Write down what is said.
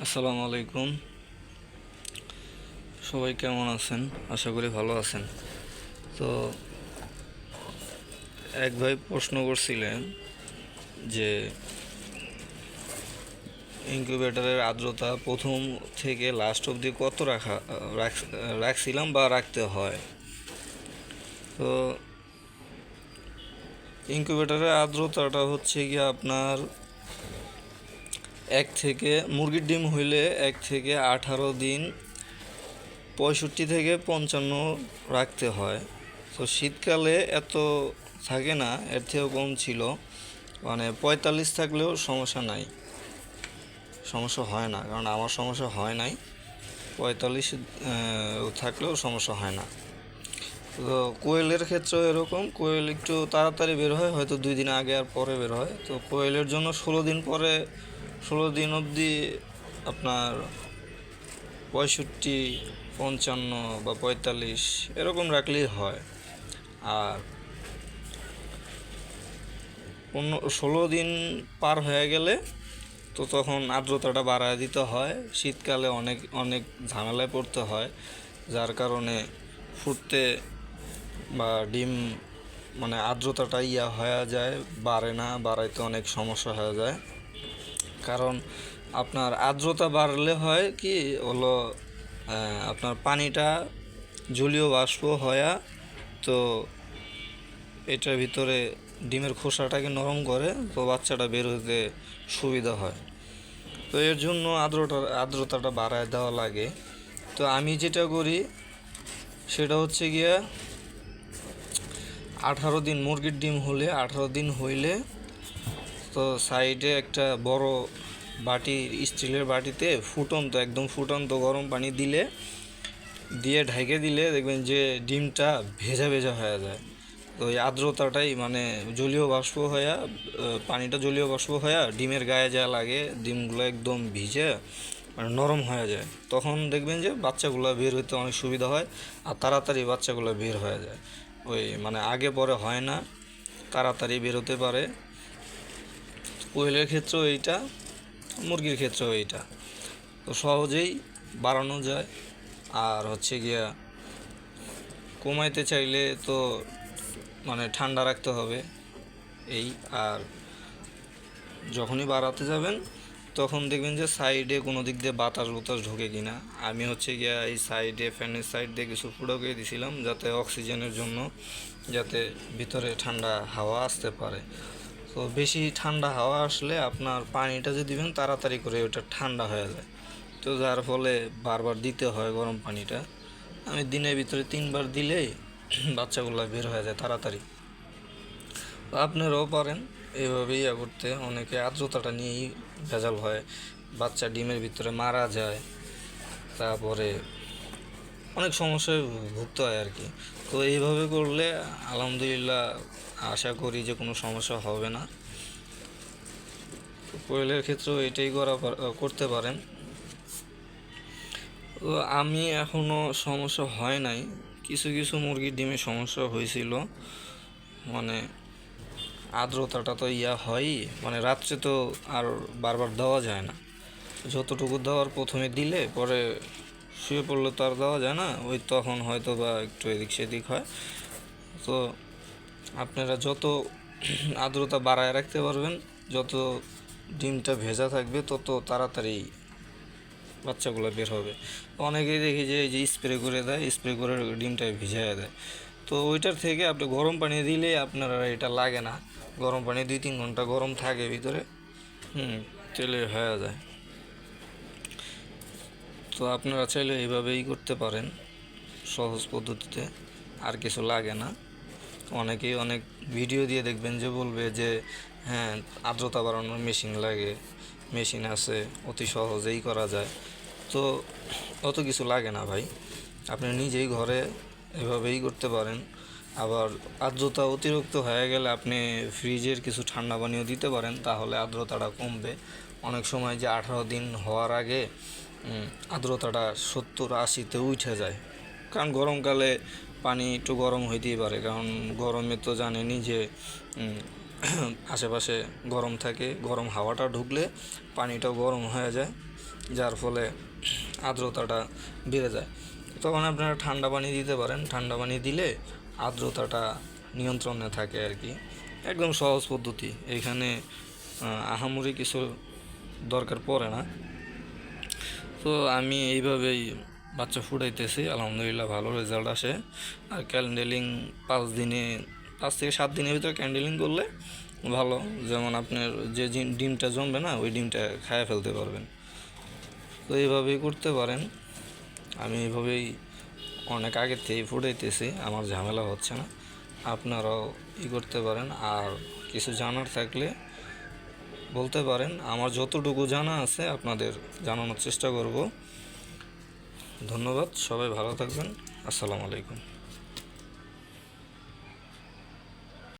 আসসালামু আলাইকুম। সবাই কেমন আছেন? আশা করি ভালো আছেন। তো এক ভাই প্রশ্ন করছিলেন যে ইনকিউবেটরের আর্দ্রতা প্রথম থেকে লাস্ট অবধি কত রাখা, রাখ- রাখছিলাম বা রাখতে হয়? তো ইনকিউবেটরের আর্দ্রতাটা হচ্ছে গিয়ে আপনার এক থেকে, মুরগির ডিম হইলে এক থেকে আঠারো দিন পঁয়ষট্টি থেকে পঞ্চান্ন রাখতে হয়। তো শীতকালে এত থাকে না, এর থেকেও কম ছিল। মানে পঁয়তাল্লিশ থাকলেও সমস্যা নাই। সমস্যা হয় না, কারণ আমার সমস্যা হয় নাই। পঁয়তাল্লিশ থাকলেও সমস্যা হয় না। তো কোয়েলের ক্ষেত্রেও এরকম, কোয়েল একটু তাড়াতাড়ি বের হয়, হয়তো দুই দিন আগে আর পরে বের হয়। তো কোয়েলের জন্য ষোলো দিন পরে ষোলো দিন অবধি আপনার পঁয়ষট্টি, পঞ্চান্ন বা পঁয়তাল্লিশ এরকম রাখলেই হয়। আর ষোলো দিন পার হয়ে গেলে তো তখন আর্দ্রতাটা বাড়ায় দিতে হয়। শীতকালে অনেক অনেক ঝামেলায় পড়তে হয়, যার কারণে ফুটতে বা ডিম মানে আর্দ্রতাটা ইয়া হয়ে যায়, বাড়ে না, বাড়াইতে অনেক সমস্যা হয়ে যায়। কারণ আপনার আর্দ্রতা বাড়লে হয় কি, হলো আপনার পানিটা জলীয় বাষ্প হয়া তো এটার ভিতরে ডিমের খোসাটাকে নরম করে তো বাচ্চাটা বের হতে সুবিধা হয়। তো এর জন্য আর্দ্রতা, আর্দ্রতাটা বাড়ায় দেওয়া লাগে। তো আমি যেটা করি, সেটা হচ্ছে গিয়া আঠারো দিন মুরগির ডিম হলে, আঠারো দিন হইলে তো সাইডে একটা বড় বাটি, স্টিলের বাটিতে ফুটন্ত, একদম ফুটন্ত গরম পানি দিলে, দিয়ে ঢেকে দিলে দেখবেন যে ডিমটা ভেজা ভেজা হয়ে যায়। তো ওই আর্দ্রতাটাই মানে জলীয় বাষ্প হয়ে পানিটা জলীয় বাষ্প হয়ে ডিমের গায়ে যা লাগে, ডিমগুলো একদম ভিজে মানে নরম হয়ে যায়। তখন দেখবেন যে বাচ্চাগুলো বের হতে অনেক সুবিধা হয় আর তাড়াতাড়ি বাচ্চাগুলো বের হয়ে যায়। ওই মানে আগে পরে হয় না, তাড়াতাড়ি বেরোতে পারে। কোয়েলের ক্ষেত্রেও এইটা, মুরগির ক্ষেত্রেও এইটা। তো সহজেই বাড়ানো যায়। আর হচ্ছে গিয়া, কমাইতে চাইলে তো মানে ঠান্ডা রাখতে হবে এই। আর যখনই বাড়াতে যাবেন, তখন দেখবেন যে সাইডে কোনো দিক দিয়ে বাতাস বাতাস ঢোকে কিনা। আমি হচ্ছে গিয়া এই সাইডে, ফ্যানের সাইড দিয়ে কিছু ফুটোকে দিছিলাম যাতে অক্সিজেনের জন্য, যাতে ভিতরে ঠান্ডা হাওয়া আসতে পারে। তো বেশি ঠান্ডা হাওয়া আসলে আপনার পানিটা যে দিবেন তাড়াতাড়ি করে ওটা ঠান্ডা হয়ে যায়। তো যার ফলে বারবার দিতে হয় গরম পানিটা। আমি দিনের ভিতরে তিনবার দিলেই বাচ্চাগুলো বের হয়ে যায় তাড়াতাড়ি। আপনারাও পারেন এইভাবেই ইয়া করতে। অনেকে আর্দ্রতাটা নিয়েই ভেজাল হয়। বাচ্চা ডিমের ভিতরে মারা যায়। তারপরে অনেক সমস্যায় ভুগতে হয় আর কি। তো এইভাবে করলে আলহামদুলিল্লাহ আশা করি যে কোনো সমস্যা হবে না। কোয়েলের ক্ষেত্রেও এটাই করা করতে পারেন। তো আমি এখনও সমস্যা হয় নাই। কিছু কিছু মুরগির ডিমে সমস্যা হয়েছিল। মানে আর্দ্রতাটা তো ইয়া হয়ই মানে রাত্রে তো আর বারবার দেওয়া যায় না। যতটুকু দেওয়ার প্রথমে দিলে পরে শুয়ে পড়লে তো আর দেওয়া যায় না, ওই তখন হয়তো বা একটু এদিক সেদিক হয়। তো আপনারা যত আর্দ্রতা বাড়ায় রাখতে পারবেন, যত ডিমটা ভেজা থাকবে, তত তাড়াতাড়ি বাচ্চাগুলো বের হবে। অনেকেই দেখি যে এই যে স্প্রে করে দেয় স্প্রে করে ডিমটা ভিজাইয়া দেয়। তো ওইটার থেকে আপনি গরম পানি দিলে আপনার এটা লাগে না। গরম পানি দুই তিন ঘণ্টা গরম থাকে ভিতরে, হুম, তেলে হয়ে যায়। তো আপনারা চাইলে এইভাবেই করতে পারেন সহজ পদ্ধতিতে, আর কিছু লাগে না। অনেকেই অনেক ভিডিও দিয়ে দেখবেন যে বলবে যে হ্যাঁ আর্দ্রতা বাড়ানোর মেশিন লাগে মেশিন আছে, অতি সহজেই করা যায়। তো অত কিছু লাগে না ভাই। আপনি নিজেই ঘরে এভাবেই করতে পারেন। আবার আর্দ্রতা অতিরিক্ত হয়ে গেলে আপনি ফ্রিজের কিছু ঠান্ডা পানীয় দিতে পারেন, তাহলে আর্দ্রতাটা কমবে। অনেক সময় যে আঠারো দিন হওয়ার আগে আর্দ্রতাটা সত্তর আশিতে উঠে যায়। কারণ গরমকালে পানি একটু গরম হইতেই পারে। কারণ গরমে তো জানেনই যে আশেপাশে গরম থাকে, গরম হাওয়াটা ঢুকলে পানিটাও গরম হয়ে যায়, যার ফলে আর্দ্রতাটা বেড়ে যায়। তখন আপনারা ঠান্ডা পানি দিতে পারেন। ঠান্ডা পানি দিলে আর্দ্রতাটা নিয়ন্ত্রণে থাকে আর কি। একদম সহজ পদ্ধতি। এখানে আহামরি কিছু দরকার পড়ে না। তো আমি এইভাবেই বাচ্চা ফুটাইতেছি। আলহামদুলিল্লাহ ভালো রেজাল্ট আসে। আর ক্যান্ডেলিং পাঁচ দিনে, পাঁচ থেকে সাত দিনের ভিতরে ক্যান্ডেলিং করলে ভালো। যেমন আপনার যে ডিমটা জমবে না, ওই ডিমটা খায় ফেলতে পারবেন। তো এইভাবেই করতে পারেন। আমি এইভাবেই অনেক আগে থেকেই ফুটাইতেছি, আমার ঝামেলা হচ্ছে না। আপনারাও ই করতে পারেন। আর কিছু জানার থাকলে বলতে পারেন, আমার যতটুকু জানা আছে আপনাদের জানানোর চেষ্টা করব। ধন্যবাদ, সবাই ভালো থাকবেন। আসসালামু আলাইকুম।